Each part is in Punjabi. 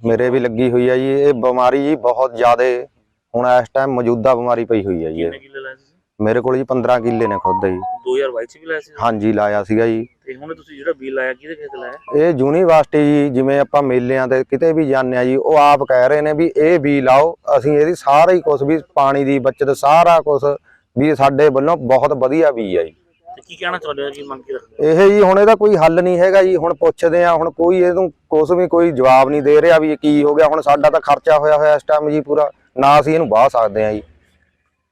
ਮੇਰੇ ਵੀ ਲੱਗੀ ਹੋਈ ਹੈ ਜੀ ਇਹ ਬਿਮਾਰੀ ਜੀ ਬਹੁਤ ਜ਼ਿਆਦਾ ਹੁਣ ਇਸ ਟਾਈਮ ਮੌਜੂਦਾ ਬਿਮਾਰੀ ਪਈ ਹੋਈ ਹੈ ਜੀ ਕਿੰਨੇ ਇਹ। ਕਿੱਲੇ ਲਾਏ ਸੀ ਮੇਰੇ ਕੋਲ ਜੀ 15 ਕਿੱਲੇ ਨੇ ਖੁਦ ਜੀ। 2022 ਚ ਵੀ ਲਾਏ ਸੀ? ਹਾਂਜੀ ਲਾਇਆ ਸੀਗਾ ਜੀ। ਤੇ ਹੁਣ ਤੁਸੀਂ ਜਿਹੜਾ ਬੀਜ ਲਾਇਆ ਕਿਹਦੇ ਖੇਤ ਲਾਇਆ? ਇਹ ਯੂਨੀਵਰਸਿਟੀ ਜੀ ਜਿਵੇਂ ਆਪਾਂ ਮੇਲਿਆਂ ਤੇ ਕਿਤੇ ਵੀ ਜਾਂਦੇ ਆ ਜੀ ਉਹ ਆਪ ਕਹਿ ਰਹੇ ਨੇ ਵੀ ਇਹ ਵੀ ਲਾਓ ਅਸੀਂ ਇਹਦੀ ਸਾਰਾ ਹੀ ਕੁਝ ਵੀ ਪਾਣੀ ਦੀ ਬਚਤ ਸਾਰਾ ਕੁਝ ਵੀ ਸਾਡੇ ਵੱਲੋਂ ਬਹੁਤ ਵਧੀਆ ਵੀ ਹੈ ਜੀ। ਤੇ ਕੀ ਕਹਿਣਾ ਚਾਹੁੰਦੇ ਹੋ ਕੀ ਮੰਗ ਕੀ ਰੱਖਦੇ ਇਹ ਜੀ ਹੁਣ ਇਹਦਾ ਕੋਈ ਹੱਲ ਨਹੀਂ ਹੈਗਾ ਜੀ ਹੁਣ ਪੁੱਛਦੇ ਆ ਹੁਣ ਕੋਈ ਇਹਨੂੰ ਕੁਛ ਵੀ ਕੋਈ ਜਵਾਬ ਨਹੀਂ ਦੇ ਰਿਹਾ ਵੀ ਇਹ ਕੀ ਹੋ ਗਿਆ ਹੁਣ ਸਾਡਾ ਤਾਂ ਖਰਚਾ ਹੋਇਆ ਹੋਇਆ ਇਸ ਟਾਈਮ ਜੀ ਪੂਰਾ ਨਾ ਅਸੀਂ ਇਹਨੂੰ ਬਾਹ ਸਕਦੇ ਆ ਜੀ।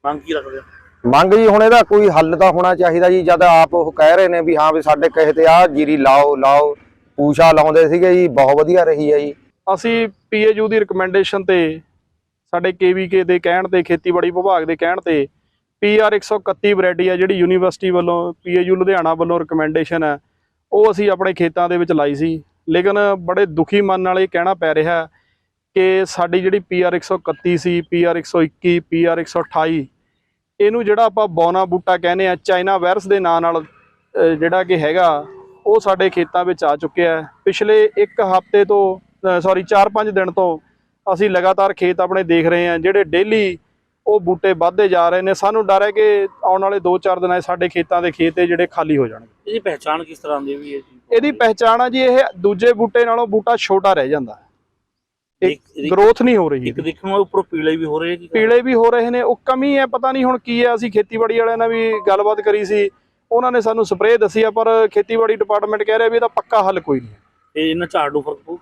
ਮੰਗ ਕੀ ਰੱਖਦੇ ਹੋ? ਮੰਗ ਜੀ ਹੁਣ ਇਹਦਾ ਕੋਈ ਹੱਲ ਤਾਂ ਹੋਣਾ ਚਾਹੀਦਾ ਜੀ ਜਦ ਆਪ ਉਹ ਕਹਿ ਰਹੇ ਨੇ ਵੀ ਹਾਂ ਵੀ ਸਾਡੇ ਕਹੇ ਤੇ ਆ ਜੀਰੀ ਲਾਓ ਲਾਓ ਪੂਸ਼ਾ ਲਾਉਂਦੇ ਸੀਗੇ ਜੀ ਬਹੁਤ ਵਧੀਆ ਰਹੀ ਹੈ ਜੀ। ਅਸੀਂ ਪੀਏਯੂ ਦੀ ਰეკਮੈਂਡੇਸ਼ਨ ਤੇ ਸਾਡੇ ਕੇਵੀਕੇ ਦੇ ਕਹਿਣ ਤੇ ਖੇਤੀਬਾੜੀ ਵਿਭਾਗ ਦੇ ਕਹਿਣ ਤੇ ਪੀਆਰ 131 ਵੈਰਾਈਟੀ ਆ, ਜਿਹੜੀ ਯੂਨੀਵਰਸਿਟੀ ਵੱਲੋਂ, ਪੀਏਯੂ ਲੁਧਿਆਣਾ ਵੱਲੋਂ ਰეკਮੈਂਡੇਸ਼ਨ ਹੈ। ਉਹ ਅਸੀਂ ਆਪਣੇ ਖੇਤਾਂ ਦੇ ਵਿੱਚ ਲਾਈ ਸੀ। ਲੇਕਿਨ ਬੜੇ ਦੁਖੀ ਮਨ ਨਾਲ ਇਹ ਕਹਿਣਾ ਪੈ ਰਿਹਾ ਕਿ ਸਾਡੀ ਜਿਹੜੀ ਪੀਆਰ 131 ਸੀ ਪੀਆਰ 121 ਪੀਆਰ 128 ਇਹਨੂੰ ਜਿਹੜਾ ਆਪਾਂ ਬੌਨਾ ਬੂਟਾ ਕਹਿੰਦੇ ਆ ਚਾਈਨਾ ਵਾਇਰਸ ਦੇ ਨਾਂ ਨਾਲ ਜਿਹੜਾ ਕਿ ਹੈਗਾ, ਉਹ ਸਾਡੇ ਖੇਤਾਂ ਵਿੱਚ ਆ ਚੁੱਕਿਆ ਪਿਛਲੇ ਇੱਕ ਹਫ਼ਤੇ ਤੋਂ ਸੌਰੀ 4-5 ਦਿਨ ਤੋਂ ਅਸੀਂ ਲਗਾਤਾਰ ਖੇਤ ਆਪਣੇ ਦੇਖ ਰਹੇ ਹਾਂ, ਜਿਹੜੇ ਡੇਲੀ ਉਹ ਬੂਟੇ ਵੱਧਦੇ ਜਾ ਰਹੇ ਨੇ। ਸਾਨੂੰ ਡਰ ਹੈ ਕਿ ਆਉਣ ਵਾਲੇ 2-4 ਦਿਨਾਂ 'ਚ ਸਾਡੇ ਖੇਤਾਂ ਦੇ ਖੇਤ ਇਹ ਜਿਹੜੇ ਖਾਲੀ ਹੋ ਜਾਣਗੇ। ਇਹਦੀ ਪਹਿਚਾਣ ਕਿਸ ਤਰ੍ਹਾਂ ਦੀ ਵੀ ਹੈ ਜੀ? ਇਹਦੀ ਪਹਿਚਾਣ ਆ ਜੀ ਇਹ ਦੂਜੇ ਬੂਟੇ ਨਾਲੋਂ ਬੂਟਾ ਛੋਟਾ ਰਹਿ ਜਾਂਦਾ ਹੈ। ਇੱਕ- ਗਰੋਥ ਨਹੀਂ ਹੋ ਰਹੀ ਇੱਕ ਦੇਖਣ ਨੂੰ ਉੱਪਰੋਂ ਪੀਲੇ ਵੀ ਹੋ ਰਹੇ ਕੀ ਪੀਲੇ ਵੀ ਹੋ ਰਹੇ ਨੇ ਉਹ ਕਮੀ ਹੈ ਪਤਾ ਨਹੀਂ ਹੁਣ ਕੀ ਹੈ। ਅਸੀਂ ਖੇਤੀਬਾੜੀ ਵਾਲਿਆਂ ਨਾਲ ਵੀ ਗੱਲਬਾਤ ਕਰੀ ਸੀ। ਉਹਨਾਂ ਨੇ ਸਾਨੂੰ ਸਪਰੇਅ ਦੱਸੀ ਆ ਪਰ ਖੇਤੀਬਾੜੀ ਡਿਪਾਰਟਮੈਂਟ ਕਹਿ ਰਿਹਾ ਵੀ ਇਹਦਾ ਪੱਕਾ ਹੱਲ ਕੋਈ ਨਹੀਂ ਤੇ ਇਹਨਾਂ ਝਾੜ ਨੂੰ ਫ਼ਰਕ ਪਊ?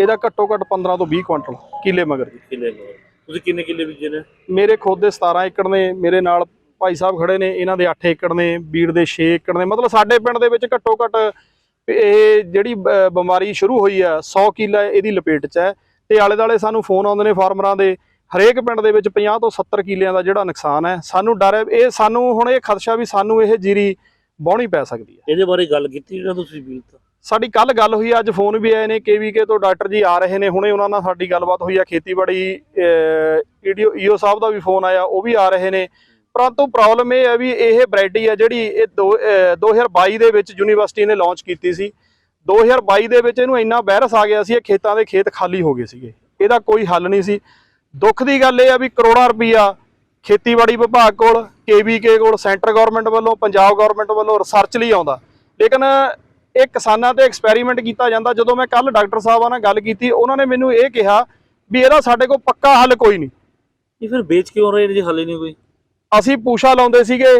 ਇਹਦਾ ਘੱਟੋ ਘੱਟ 15 ਤੋਂ 20 ਕੁਇੰਟਲ ਕਿੱਲੇ ਮਗਰ। ਕਿੱਲੇ ਲਓ। ਤੁਸੀਂ ਕਿੰਨੇ ਕਿੱਲੇ ਬੀਜੇ ਨੇ? ਮੇਰੇ ਖੁਦ ਦੇ 17 ਏਕੜ ਨੇ ਮੇਰੇ ਨਾਲ ਭਾਈ ਸਾਹਿਬ ਖੜੇ ਨੇ ਇਹਨਾਂ ਦੇ 8 ਏਕੜ ਨੇ ਬੀੜ ਦੇ 6 ਏਕੜ ਨੇ। ਮਤਲਬ ਸਾਡੇ ਪਿੰਡ ਦੇ ਵਿੱਚ ਘੱਟੋ ਘੱਟ ਇਹ ਜਿਹੜੀ ਬਿਮਾਰੀ ਸ਼ੁਰੂ ਹੋਈ ਆ 100 ਕਿੱਲਾ ਇਹਦੀ ਲਪੇਟ 'ਚ ਹੈ। ਤੇ ਆਲੇ ਦਾਲੇ ਸਾਨੂੰ ਫੋਨ ਆਉਂਦੇ ਨੇ ਫਾਰਮਰਾਂ ਦੇ ਹਰੇਕ ਪਿੰਡ ਦੇ ਵਿੱਚ 50 ਤੋਂ 70 ਕਿੱਲਿਆਂ ਦਾ ਜਿਹੜਾ ਨੁਕਸਾਨ ਹੈ ਸਾਨੂੰ ਡਰ ਹੈ। ਇਹ ਸਾਨੂੰ ਹੁਣ ਇਹ ਖਦਸ਼ਾ ਵੀ ਸਾਨੂੰ ਇਹ ਜੀਰੀ ਬਾਉਣੀ ਪੈ ਸਕਦੀ ਹੈ। ਇਹਦੇ ਬਾਰੇ ਗੱਲ ਕੀਤੀ ਜਿਹੜਾ ਤੁਸੀਂ ਬੀਜ ਤਾਂ? ਸਾਡੀ ਕੱਲ ਗੱਲ ਹੋਈ ਆ, ਅੱਜ ਫੋਨ ਵੀ ਆਏ ਨੇ ਕੇਵੀਕੇ ਤੋਂ ਡਾਕਟਰ ਜੀ ਆ ਰਹੇ ਨੇ ਹੁਣੇ ਉਹਨਾਂ ਨਾਲ ਸਾਡੀ ਗੱਲਬਾਤ ਹੋਈ ਆ ਖੇਤੀਬਾੜੀ ਈਡੀਓ ਈਓ ਸਾਹਿਬ ਦਾ ਵੀ ਫੋਨ ਆਇਆ ਉਹ ਵੀ ਆ ਰਹੇ ਨੇ। ਪਰੰਤੂ ਪ੍ਰੋਬਲਮ ਇਹ ਹੈ ਵੀ ਇਹ ਵੈਰਾਈਟੀ ਆ ਜਿਹੜੀ ਇਹ ਦੋ- ਅਹ 2022 ਦੇ ਵਿੱਚ ਯੂਨੀਵਰਸਿਟੀ ਨੇ ਲਾਂਚ ਕੀਤੀ ਸੀ। 2022 ਦੇ ਵਿੱਚ ਇਹਨੂੰ ਇੰਨਾ ਵਾਇਰਸ ਆ ਗਿਆ ਸੀ ਇਹ ਖੇਤਾਂ ਦੇ ਖੇਤ ਖਾਲੀ ਹੋ ਗਏ ਸੀਗੇ। ਇਹਦਾ ਕੋਈ ਹੱਲ ਨਹੀਂ ਸੀ। ਦੁੱਖ ਦੀ ਗੱਲ ਇਹ ਆ ਵੀ ਕਰੋੜਾਂ ਰੁਪਈਆ ਖੇਤੀਬਾੜੀ ਵਿਭਾਗ ਕੋਲ ਕੇਵੀਕੇ ਕੋਲ ਸੈਂਟਰ ਗਵਰਨਮੈਂਟ ਵੱਲੋਂ ਪੰਜਾਬ ਗਵਰਨਮੈਂਟ ਵੱਲੋਂ ਰਿਸਰਚ ਲਈ ਆਉਂਦਾ। ਲੇਕਿਨ ਇਹ ਕਿਸਾਨਾਂ ਤੇ ਐਕਸਪੈਰੀਮੈਂਟ ਕੀਤਾ ਜਾਂਦਾ। ਜਦੋਂ ਮੈਂ ਕੱਲ ਡਾਕਟਰ ਸਾਹਿਬਾਂ ਨਾਲ ਗੱਲ ਕੀਤੀ ਉਹਨਾਂ ਨੇ ਮੈਨੂੰ ਇਹ ਕਿਹਾ ਵੀ ਇਹਦਾ ਸਾਡੇ ਕੋਲ ਪੱਕਾ ਹੱਲ ਕੋਈ ਨਹੀਂ। ਇਹ ਫਿਰ ਵੇਚ ਕਿਉਂ ਰਹੇ ਨੇ ਜੇ ਹੱਲ ਹੀ ਨਹੀਂ ਕੋਈ? ਅਸੀਂ ਪੂਸ਼ਾ ਲਾਉਂਦੇ ਸੀਗੇ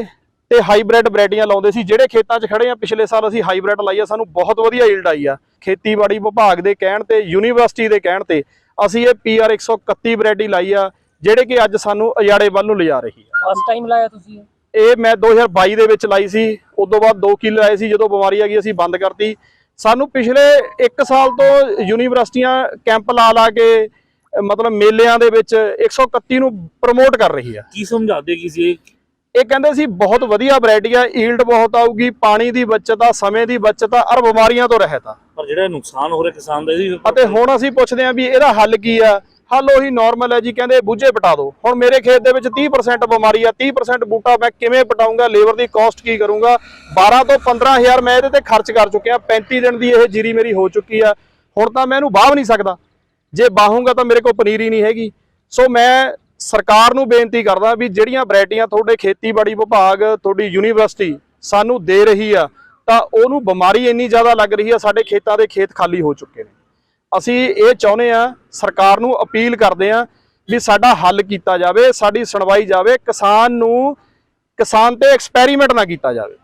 ਤੇ ਹਾਈਬ੍ਰਿਡ ਵੈਰਾਈਟੀਆਂ ਲਾਉਂਦੇ ਸੀ ਜਿਹੜੇ ਖੇਤਾਂ 'ਚ ਖੜੇ ਆ ਪਿਛਲੇ ਸਾਲ ਅਸੀਂ ਹਾਈਬ੍ਰਿਡ ਲਾਈ ਆ ਸਾਨੂੰ ਬਹੁਤ ਵਧੀਆ ਯੀਲਡ ਆਈ ਆ। ਖੇਤੀਬਾੜੀ ਵਿਭਾਗ ਦੇ ਕਹਿਣ ਤੇ ਯੂਨੀਵਰਸਿਟੀ ਦੇ ਕਹਿਣ ਤੇ ਅਸੀਂ ਇਹ ਪੀਆਰ 131 ਵੈਰਾਈਟੀ ਲਾਈ ਆ ਜਿਹੜੇ ਕਿ ਅੱਜ ਸਾਨੂੰ ਅਜਾੜੇ ਵੱਲ ਨੂੰ ਲਿਜਾ ਰਹੀ ਆ। ਫਸਟ ਟਾਈਮ ਲਾਇਆ ਤੁਸੀਂ ਇਹ? ਇਹ ਮੈਂ 2022 ਦੇ ਵਿੱਚ ਲਾਈ ਸੀ ਉਦੋਂ ਬਾਅਦ 2 ਕਿੱਲੇ ਆਏ ਸੀ ਜਦੋਂ ਬਿਮਾਰੀ ਆ ਗਈ ਅਸੀਂ ਬੰਦ ਕਰਤੀ। ਸਾਨੂੰ ਪਿਛਲੇ 1 ਸਾਲ ਤੋਂ ਯੂਨੀਵਰਸਿਟੀਆਂ ਕੈਂਪ ਲਾ ਲਾ ਕੇ ਮਤਲਬ ਮੇਲਿਆਂ ਦੇ ਵਿੱਚ 131 ਨੂੰ ਪ੍ਰਮੋਟ ਕਰ ਰਹੀ ਆ। ਕੀ ਸਮਝਾਦੇ ਕੀ ਸੀ ਇਹ? ਕਹਿੰਦੇ ਸੀ ਬਹੁਤ ਵਧੀਆ ਵੈਰਾਈਟੀ ਆ ਈਲਡ ਬਹੁਤ ਆਊਗੀ ਪਾਣੀ ਦੀ ਬਚਤ ਆ ਸਮੇਂ ਦੀ ਬਚਤ ਆ ਔਰ ਬਿਮਾਰੀਆਂ ਤੋਂ ਰਹਿਤ ਆ। ਪਰ ਜਿਹੜਾ ਨੁਕਸਾਨ ਹੋ ਰਿਹਾ ਕਿਸਾਨ ਦਾ ਇਹਦੀ ਅਤੇ ਹੁਣ ਅਸੀਂ ਪੁੱਛਦੇ ਹਾਂ ਵੀ ਇਹਦਾ ਹੱਲ ਕੀ ਆ? ਹੱਲ ਉਹੀ ਨਾਰਮਲ ਹੈ ਜੀ, ਕਹਿੰਦੇ ਬੂਝੇ ਪਟਾ ਦਿਓ। ਹੁਣ ਮੇਰੇ ਖੇਤ ਦੇ ਵਿੱਚ 30% ਬਿਮਾਰੀ ਆ 30% ਬੂਟਾ ਮੈਂ ਕਿਵੇਂ ਪਟਾਉਂਗਾ ਲੇਬਰ ਦੀ ਕਾਸਟ ਕੀ ਕਰੂੰਗਾ? 12 ਤੋਂ 15000 ਮੈਂ ਇਹਦੇ ਤੇ ਖਰਚ ਕਰ ਚੁੱਕਿਆ 35 ਦਿਨ ਦੀ ਇਹ ਜੀਰੀ ਮੇਰੀ ਹੋ ਚੁੱਕੀ ਆ। ਹੁਣ ਤਾਂ ਮੈਂ ਇਹਨੂੰ ਬਾਹ ਨਹੀਂ ਸਕਦਾ। ਜੇ ਬਾਹੂੰਗਾ ਤਾਂ ਮੇਰੇ ਕੋਲ ਪਨੀਰ ਹੀ ਨਹੀਂ ਹੈਗੀ। ਸੋ ਮੈਂ ਸਰਕਾਰ ਨੂੰ ਬੇਨਤੀ ਕਰਦਾ ਵੀ ਜਿਹੜੀਆਂ ਵੈਰਾਈਟੀਆਂ ਤੁਹਾਡੇ ਖੇਤੀਬਾੜੀ ਵਿਭਾਗ, ਤੁਹਾਡੀ ਯੂਨੀਵਰਸਿਟੀ ਸਾਨੂੰ ਦੇ ਰਹੀ ਆ, ਤਾਂ ਉਹਨੂੰ ਬਿਮਾਰੀ ਇੰਨੀ ਜ਼ਿਆਦਾ ਲੱਗ ਰਹੀ ਆ, ਸਾਡੇ ਖੇਤਾਂ ਦੇ ਖੇਤ ਖਾਲੀ ਹੋ ਚੁੱਕੇ ਨੇ। ਅਸੀਂ ਇਹ ਚਾਹੁੰਦੇ ਆ ਸਰਕਾਰ ਨੂੰ ਅਪੀਲ ਕਰਦੇ ਆ ਵੀ ਸਾਡਾ ਹੱਲ ਕੀਤਾ ਜਾਵੇ, ਸਾਡੀ ਸੁਣਵਾਈ ਜਾਵੇ, ਕਿਸਾਨ ਨੂੰ, ਕਿਸਾਨ ਤੇ ਐਕਸਪੈਰੀਮੈਂਟ ਨਾ ਕੀਤਾ ਜਾਵੇ।